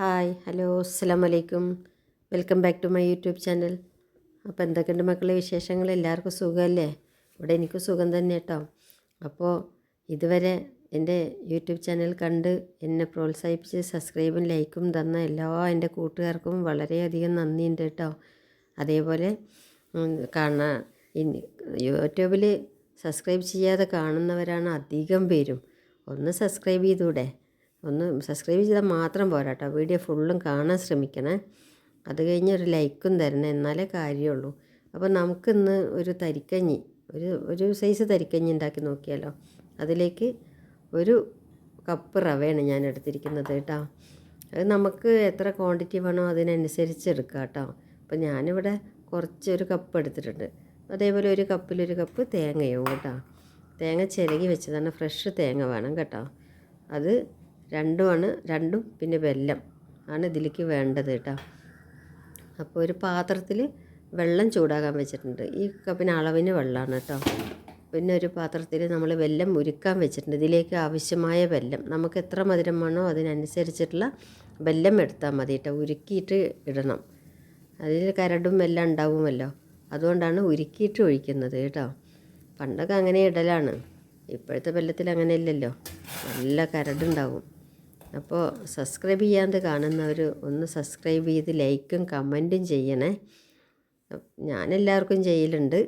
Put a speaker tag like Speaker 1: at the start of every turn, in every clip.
Speaker 1: Hi hello അസ്സാം വലൈക്കും welcome back to my YouTube channel. അപ്പോൾ എന്തൊക്കെയുണ്ട് മക്കളെ വിശേഷങ്ങൾ? എല്ലാവർക്കും സുഖമല്ലേ? ഇവിടെ എനിക്ക് സുഖം തന്നെ കേട്ടോ. അപ്പോൾ ഇതുവരെ എന്റെ യൂട്യൂബ് ചാനൽ കണ്ട് എന്നെ പ്രോത്സാഹിപ്പിച്ച് സബ്സ്ക്രൈബും ലൈക്കും തന്ന എല്ലാ എന്റെ കൂട്ടുകാർക്കും വളരെയധികം നന്ദിയുണ്ട് കേട്ടോ. അതേപോലെ കാണാൻ യൂട്യൂബിൽ സബ്സ്ക്രൈബ് ചെയ്യാതെ കാണുന്നവരാണ് അധികം പേരും. ഒന്ന് സബ്സ്ക്രൈബ് ചെയ്തൂടെ? ഒന്ന് സബ്സ്ക്രൈബ് ചെയ്താൽ മാത്രം പോരാട്ടോ. വീഡിയോ ഫുള്ളും കാണാൻ ശ്രമിക്കണേ. അത് കഴിഞ്ഞ് ഒരു ലൈക്കും തരണേ. എന്നാലേ കാര്യമുള്ളൂ. അപ്പോൾ നമുക്കിന്ന് ഒരു തരിക്കഞ്ഞി ഒരു ഒരു സൈസ് തരിക്കഞ്ഞി ഉണ്ടാക്കി നോക്കിയാലോ? അതിലേക്ക് ഒരു കപ്പ് റവയാണ് ഞാൻ എടുത്തിരിക്കുന്നത് കേട്ടോ. അത് നമുക്ക് എത്ര ക്വാണ്ടിറ്റി വേണോ അതിനനുസരിച്ച് എടുക്കാം കേട്ടോ. അപ്പോൾ ഞാനിവിടെ കുറച്ച് ഒരു കപ്പ് എടുത്തിട്ടുണ്ട്. അതേപോലെ ഒരു കപ്പിലൊരു കപ്പ് തേങ്ങയോ കേട്ടോ. തേങ്ങ ചിരകി വെച്ചതാണ്. ഫ്രഷ് തേങ്ങ വേണം കേട്ടോ. അത് രണ്ടുമാണ് രണ്ടും പിന്നെ വെല്ലം ആണ് ഇതിലേക്ക് വേണ്ടത് കേട്ടോ. അപ്പോൾ ഒരു പാത്രത്തിൽ വെള്ളം ചൂടാകാൻ വെച്ചിട്ടുണ്ട്. ഈ കപ്പിന് അളവിന് വെള്ളമാണ് കേട്ടോ. പിന്നെ ഒരു പാത്രത്തിൽ നമ്മൾ വെല്ലം ഉരുക്കാൻ വെച്ചിട്ടുണ്ട്. ഇതിലേക്ക് ആവശ്യമായ വെല്ലം നമുക്ക് എത്ര മധുരം വേണോ അതിനനുസരിച്ചിട്ടുള്ള വെല്ലം എടുത്താൽ മതി കേട്ടോ. ഉരുക്കിയിട്ട് ഇടണം. അതിൽ കരടും വെല്ലം ഉണ്ടാവുമല്ലോ. അതുകൊണ്ടാണ് ഉരുക്കിയിട്ട് ഒഴിക്കുന്നത് കേട്ടോ. പണ്ടൊക്കെ അങ്ങനെ ഇടലാണ്. ഇപ്പോഴത്തെ വെല്ലത്തിൽ അങ്ങനെ ഇല്ലല്ലോ. നല്ല കരടുണ്ടാവും. അപ്പോൾ സബ്സ്ക്രൈബ് ചെയ്യാതെ കാണുന്നവർ ഒന്ന് സബ്സ്ക്രൈബ് ചെയ്ത് ലൈക്കും കമന്റും ചെയ്യണേ. ഞാനെല്ലാവർക്കും ചെയ്യലുണ്ട്.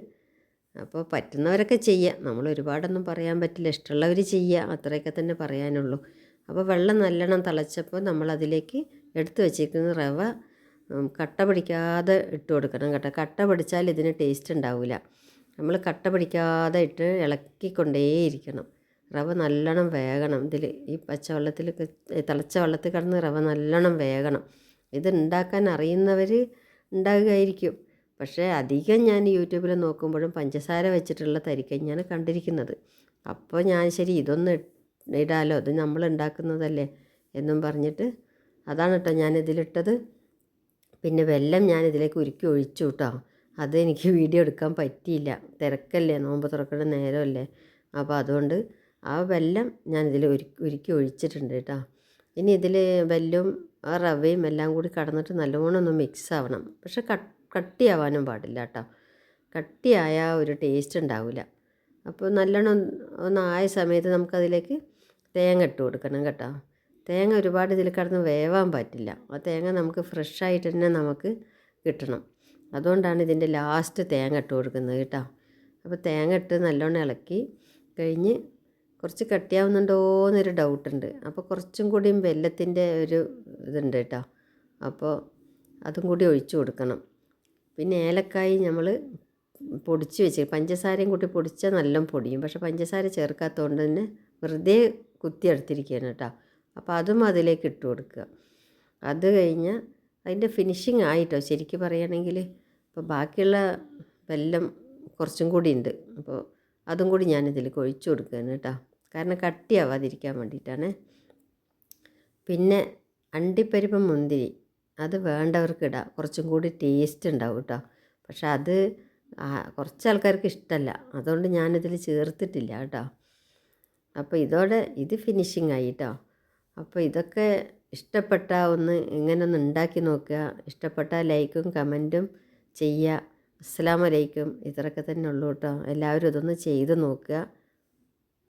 Speaker 1: അപ്പോൾ പറ്റുന്നവരൊക്കെ ചെയ്യാം. നമ്മൾ ഒരുപാടൊന്നും പറയാൻ പറ്റില്ല. ഇഷ്ടമുള്ളവർ ചെയ്യുക അത്രയൊക്കെ തന്നെ പറയാനുള്ളൂ. അപ്പോൾ വെള്ളം നല്ലോണം തിളച്ചപ്പോൾ നമ്മൾ അതിലേക്ക് എടുത്തു വച്ചിരിക്കുന്ന റവ കട്ട പിടിക്കാതെ ഇട്ട് കൊടുക്കണം കേട്ടോ. കട്ട പിടിച്ചാൽ ഇതിന് ടേസ്റ്റ് ഉണ്ടാവില്ല. നമ്മൾ കട്ട പിടിക്കാതെ ഇട്ട് ഇളക്കിക്കൊണ്ടേയിരിക്കണം. റവ നല്ലോണം വേകണം. ഇതിൽ ഈ പച്ചവെള്ളത്തിൽ തിളച്ച വെള്ളത്തിൽ കിടന്ന് റവ നല്ലോണം വേകണം. ഇത് ഉണ്ടാക്കാൻ അറിയുന്നവർ ഉണ്ടാകുമായിരിക്കും പക്ഷേ അധികം ഞാൻ യൂട്യൂബിൽ നോക്കുമ്പോഴും പഞ്ചസാര വെച്ചിട്ടുള്ള തരിക്കഞ്ഞാണ് കണ്ടിരിക്കുന്നത്. അപ്പോൾ ഞാൻ ശരി ഇതൊന്ന് ഇടാലോ? ഇത് നമ്മൾ ഉണ്ടാക്കുന്നതല്ലേ? എന്നും പറഞ്ഞിട്ട് അതാണ് കേട്ടോ ഞാനിതിലിട്ടത്. പിന്നെ വെല്ലം ഞാൻ ഇതിലേക്ക് ഉരുക്കി ഒഴിച്ചു കേട്ടോ അത് എനിക്ക് വീഡിയോ എടുക്കാൻ പറ്റിയില്ല. തിരക്കല്ലേ? നോമ്പ് തുറക്കുന്ന നേരമല്ലേ? അപ്പോൾ അതുകൊണ്ട് ആ വെല്ലം ഉരുക്കി ഉരുക്കി ഒഴിച്ചിട്ടുണ്ട് കേട്ടോ. ഇനി ഇതിൽ വെല്ലവും ആ റവയും എല്ലാം കൂടി കടന്നിട്ട് നല്ലോണം ഒന്ന് മിക്സ് ആവണം. പക്ഷെ കട്ട് കട്ടിയാവാനും പാടില്ല കേട്ടോ. കട്ടിയായ ഒരു ടേസ്റ്റ് ഉണ്ടാവില്ല അപ്പോൾ നല്ലോണം ഒന്നായ സമയത്ത് നമുക്കതിലേക്ക് തേങ്ങ ഇട്ട് കൊടുക്കണം കേട്ടോ. തേങ്ങ ഒരുപാട് ഇതിൽ കിടന്ന് വേവാൻ പറ്റില്ല. ആ തേങ്ങ നമുക്ക് ഫ്രഷായിട്ട് തന്നെ നമുക്ക് കിട്ടണം. അതുകൊണ്ടാണ് ഇതിന്റെ ലാസ്റ്റ് തേങ്ങ ഇട്ട് കൊടുക്കുന്നത് കേട്ടോ. അപ്പോൾ തേങ്ങ ഇട്ട് നല്ലോണം ഇളക്കി കഴിഞ്ഞ് കുറച്ച് കട്ടിയാവുന്നുണ്ടോ എന്നൊരു ഡൗട്ടുണ്ട്. അപ്പോൾ കുറച്ചും കൂടിയും വെല്ലത്തിന്റെ ഒരു ഇതുണ്ട് കേട്ടോ. അപ്പോൾ അതും കൂടി ഒഴിച്ചു കൊടുക്കണം. പിന്നെ ഏലക്കായി നമ്മൾ പൊടിച്ച് വെച്ച് പഞ്ചസാരയും കൂട്ടി പൊടിച്ചാൽ നല്ല പൊടിയും. പക്ഷെ പഞ്ചസാര ചേർക്കാത്തതുകൊണ്ട് തന്നെ വെറുതെ കുത്തിയെടുത്തിരിക്കുകയാണ് കേട്ടോ. അപ്പോൾ അതും അതിലേക്ക് ഇട്ട് കൊടുക്കുക. അത് കഴിഞ്ഞ് അതിന്റെ ഫിനിഷിങ് ആയിട്ടോ ശരിക്കും പറയുകയാണെങ്കിൽ ഇപ്പോൾ ബാക്കിയുള്ള വെല്ലം കുറച്ചും കൂടി ഉണ്ട്. അപ്പോൾ അതും കൂടി ഞാനിതിലേക്ക് ഒഴിച്ചു കൊടുക്കുകയാണ് കേട്ടോ. കാരണം കട്ടിയാവാതിരിക്കാൻ വേണ്ടിയിട്ടാണ്. പിന്നെ അണ്ടിപ്പരിപ്പ് മുന്തിരി അത് വേണ്ടവർക്ക് ഇടാം കുറച്ചും കൂടി ടേസ്റ്റ് ഉണ്ടാവും കേട്ടോ. പക്ഷെ അത് കുറച്ച് ആൾക്കാർക്ക് ഇഷ്ടമല്ല അതുകൊണ്ട് ഞാനിതിൽ ചേർത്തിട്ടില്ല കേട്ടോ. അപ്പോൾ ഇതോടെ ഇത് ഫിനിഷിംഗ് ആയി കേട്ടോ. അപ്പോൾ ഇതൊക്കെ ഇഷ്ടപ്പെട്ട ഒന്ന് ഇങ്ങനെ ഒന്ന് ഉണ്ടാക്കി നോക്കുക. ഇഷ്ടപ്പെട്ട ലൈക്കും കമന്റും ചെയ്യുക. അസ്സാം വലൈക്കും ഇത്രയൊക്കെ തന്നെ ഉള്ളൂ കേട്ടോ. എല്ലാവരും ഇതൊന്ന് ചെയ്ത് നോക്കുക.